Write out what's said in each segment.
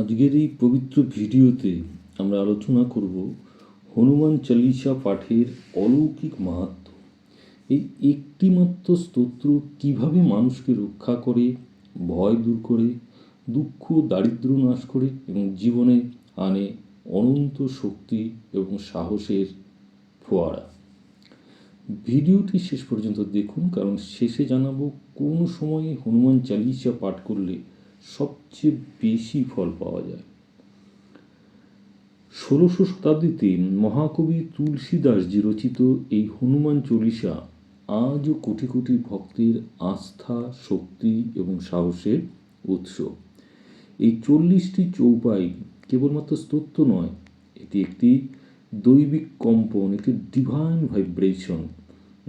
আজকের এই পবিত্র ভিডিওতে আমরা আলোচনা করব হনুমান চালিসা পাঠের অলৌকিক মাহাত্ম। এই একটিমাত্র স্তোত্র কীভাবে মানুষকে রক্ষা করে, ভয় দূর করে, দুঃখ দারিদ্র নাশ করে এবং জীবনে আনে অনন্ত শক্তি এবং সাহসের ফোয়ারা। ভিডিওটি শেষ পর্যন্ত দেখুন, কারণ শেষে জানাব কোন সময়ে হনুমান চালিসা পাঠ করলে সবচেয়ে বেশি ফল পাওয়া যায়। ষোলোশো শতাব্দীতে মহাকবি তুলসীদাসজি রচিত এই হনুমান চল্লিশা আজও কোটি কোটি ভক্তের আস্থা, শক্তি এবং সাহসের উৎস। এই চল্লিশটি চৌপাই কেবলমাত্র স্তোত্র নয়, এটি একটি দৈবিক কম্পন, একটি ডিভাইন ভাইব্রেশন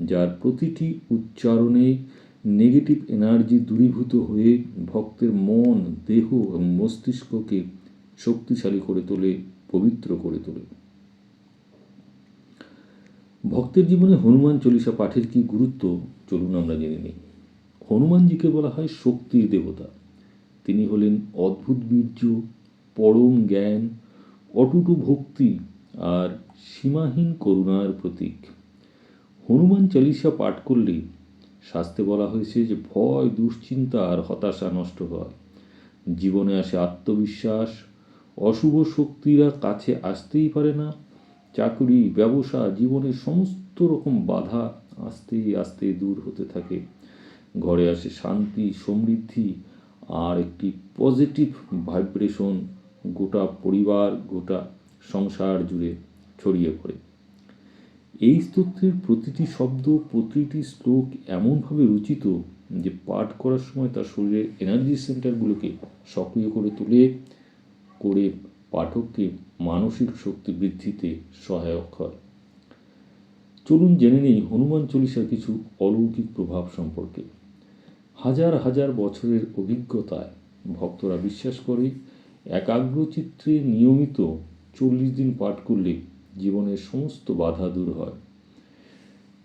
যার প্রতিটি উচ্চারণে নেগেটিভ এনার্জি দূরীভূত হয়ে ভক্তের মন, দেহ এবং মস্তিষ্ককে শক্তিশালী করে তোলে, পবিত্র করে তোলে। ভক্তের জীবনে হনুমান চল্লিশা পাঠের কি গুরুত্ব? চলুন আমরা জেনে নিই। হনুমানজিকে বলা হয় শক্তির দেবতা। তিনি হলেন অদ্ভুত বীর্য, পরম জ্ঞান, অটুটু ভক্তি আর সীমাহীন করুণার প্রতীক। হনুমান চালিসা পাঠ করলে শাস্তে বলা হয়েছে যে ভয়, দুশ্চিন্তা আর হতাশা নষ্ট হয়। জীবনে আসে আত্মবিশ্বাস। অশুভ শক্তিরা কাছে আসতেই পারে না। চাকরি, ব্যবসা জীবনের সমস্ত রকম বাধা আস্তে আস্তে দূর হতে থাকে। ঘরে আসে শান্তি, সমৃদ্ধি আর একটি পজিটিভ ভাইব্রেশন গোটা পরিবার, গোটা সংসার জুড়ে ছড়িয়ে পড়ে। এই স্তোত্রের প্রতিটি শব্দ, প্রতিটি শ্লোক এমনভাবে রচিত যে পাঠ করার সময় তার শরীরের এনার্জি সেন্টারগুলোকে সক্রিয় করে তুলে, করে পাঠককে মানসিক শক্তি বৃদ্ধিতে সহায়ক হয়। চলুন জেনে নেই হনুমান চল্লিশার কিছু অলৌকিক প্রভাব সম্পর্কে। হাজার হাজার বছরের অভিজ্ঞতায় ভক্তরা বিশ্বাস করে একাগ্রচিত্রে নিয়মিত চল্লিশ দিন পাঠ করলে জীবনের সমস্ত বাধা দূর হয়।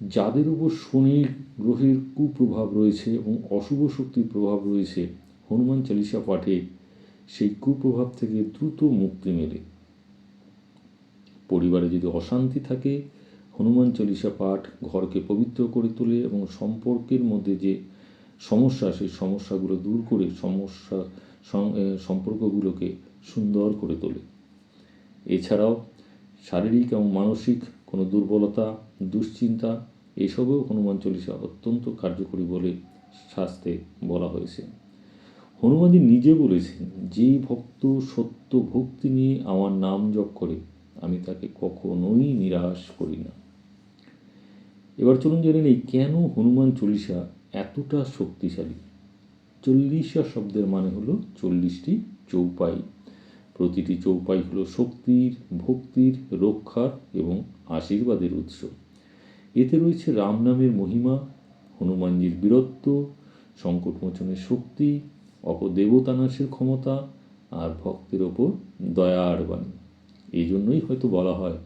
যাদের উপর শনির গ্রহের কুপ্রভাব রয়েছে এবং অশুভ শক্তির প্রভাব রয়েছে, হনুমান চালিসা পাঠে সেই কুপ্রভাব থেকে দ্রুত মুক্তি মেলে। পরিবারে যদি অশান্তি থাকে, হনুমান চল্লিশা পাঠ ঘরকে পবিত্র করে তোলে এবং সম্পর্কের মধ্যে যে সমস্যা, সেই সমস্যাগুলো দূর করে সমস্যা সম্পর্কগুলোকে সুন্দর করে তোলে। এছাড়াও শারীরিক এবং মানসিক কোনো দুর্বলতা, দুশ্চিন্তা, এসবেও হনুমান চল্লিশা অত্যন্ত কার্যকরী বলে শাস্তে বলা হয়েছে। হনুমানজি নিজে বলেছেন, যেই ভক্ত সত্য ভক্তি নিয়ে আমার নাম জপ করে, আমি তাকে কখনোই নিরাশ করি না। এবার চলুন জেনে নেই, কেন হনুমান চল্লিশা এতটা শক্তিশালী? চল্লিশা শব্দের মানে হলো চল্লিশটি চৌপাই। প্রতিটি চৌপাই হল শক্তির, ভক্তির, রক্ষার এবং আশীর্বাদের উৎস। এতে রয়েছে রাম নামের মহিমা, হনুমানজির বীরত্ব, সংকটমোচনের শক্তি, অপদেবতানাশের ক্ষমতা আর ভক্তের ওপর দয়ার বাণী। এই জন্যই হয়তো বলা হয়,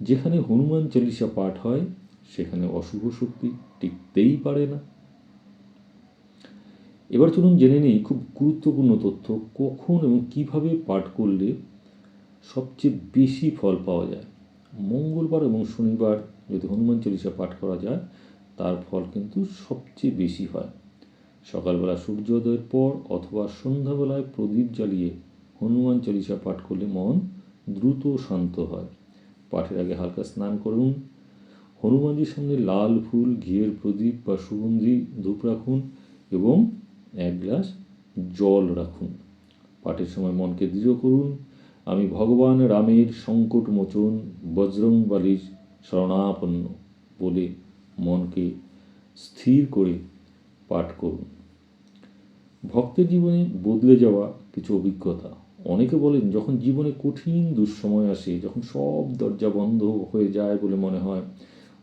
যেখানে হনুমান চল্লিশা পাঠ হয়, সেখানে অশুভ শক্তি টিকতেই পারে না। এবার চলুন জেনে নিই খুব গুরুত্বপূর্ণ তথ্য, কখন এবং কীভাবে পাঠ করলে সবচেয়ে বেশি ফল পাওয়া যায়। মঙ্গলবার এবং শনিবার যদি হনুমান চল্লিশা পাঠ করা যায়, তার ফল কিন্তু সবচেয়ে বেশি হয়। সকালবেলা সূর্যোদয়ের পর অথবা সন্ধ্যাবেলায় প্রদীপ জ্বালিয়ে হনুমান চল্লিশা পাঠ করলে মন দ্রুত শান্ত হয়। পাঠের আগে হালকা স্নান করুন। হনুমানজির সামনে লাল ফুল, ঘিয়ের প্রদীপ বা সুগন্ধি ধূপ রাখুন এবং এক গ্লাস জল রাখুন। পাঠের সময় মনকে দৃঢ় করুন। আমি ভগবান রামের সংকট মোচন বজরংবালির শরণাপন্ন বলে মনকে স্থির করে পাঠ করুন। ভক্তের জীবনে বদলে যাওয়া কিছু অভিজ্ঞতা। অনেকে বলেন, যখন জীবনে কঠিন দুঃসময় আসে, যখন সব দরজা বন্ধ হয়ে যায় বলে মনে হয়,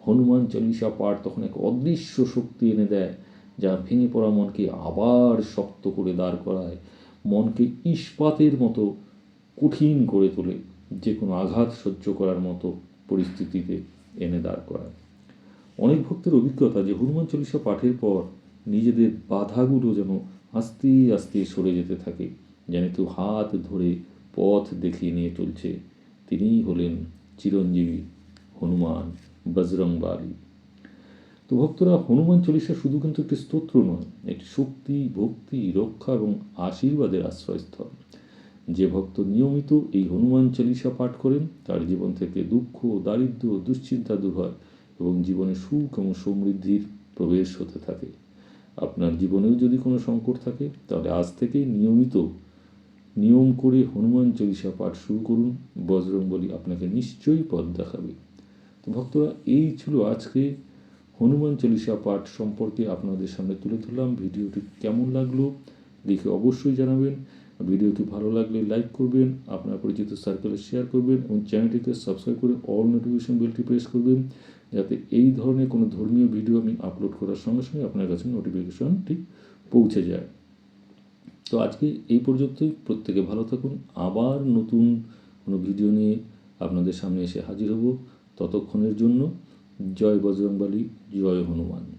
হনুমান চল্লিশা পাঠ তখন এক অদৃশ্য শক্তি এনে দেয়। যা ভেঙে পড়া মনকে আবার শক্ত করে দাঁড় করায়, মনকে ইস্পাতের মতো কঠিন করে তোলে যে কোনো আঘাত সহ্য করার মতো পরিস্থিতিতে এনে দাঁড় করায়। অনেক ভক্তের অভিজ্ঞতা যে হনুমান চল্লিশা পাঠের পর নিজেদের বাধাগুলো যেন আস্তে আস্তে সরে যেতে থাকে, যেন কেউ হাত ধরে পথ দেখিয়ে নিয়ে চলছে। তিনিই হলেন চিরঞ্জীবী হনুমান বজরংবালী। তো ভক্তরা হনুমান চল্লিশা শুধু কিন্তু একটি স্তোত্র নয় একটি শক্তি, ভক্তি, রক্ষা এবং আশীর্বাদের আশ্রয়স্থল। যে ভক্ত নিয়মিত এই হনুমান চল্লিশা পাঠ করেন, তার জীবন থেকে দুঃখ, দারিদ্র্য, দুশ্চিন্তা দূর হয় এবং জীবনে সুখ এবং সমৃদ্ধির প্রবেশ হতে থাকে। আপনার জীবনেও যদি কোনো সংকট থাকে, তাহলে আজ থেকেই নিয়মিত নিয়ম করে হনুমান চল্লিশা পাঠ শুরু করুন, বজরংবলী আপনাকে নিশ্চয়ই পথ দেখাবে। তো ভক্তরা, এই ছিল আজকে হনুমান চল্লিশা পাঠ সম্পর্কে আপনাদের সামনে তুলে ধরলাম। ভিডিওটি কেমন লাগল লিখে অবশ্যই জানাবেন। ভিডিওটি ভালো লাগলে লাইক করবেন, আপনার পরিচিত সার্কেলে শেয়ার করবেন এবং চ্যানেলটিকে সাবস্ক্রাইব করে অল নোটিফিকেশন বেলটি প্রেস করবেন যাতে এই ধরনের কোনো ধর্মীয় ভিডিও আমি আপলোড করার সঙ্গে সঙ্গে আপনার কাছে নোটিফিকেশনটি পৌঁছে যায়। তো আজকে এই পর্যন্তই। প্রত্যেকে ভালো থাকুন। আবার নতুন কোনো ভিডিও নিয়ে আপনাদের সামনে এসে হাজির হব। ততক্ষণের জন্য জয় বজরংবলী জয় হনুমান।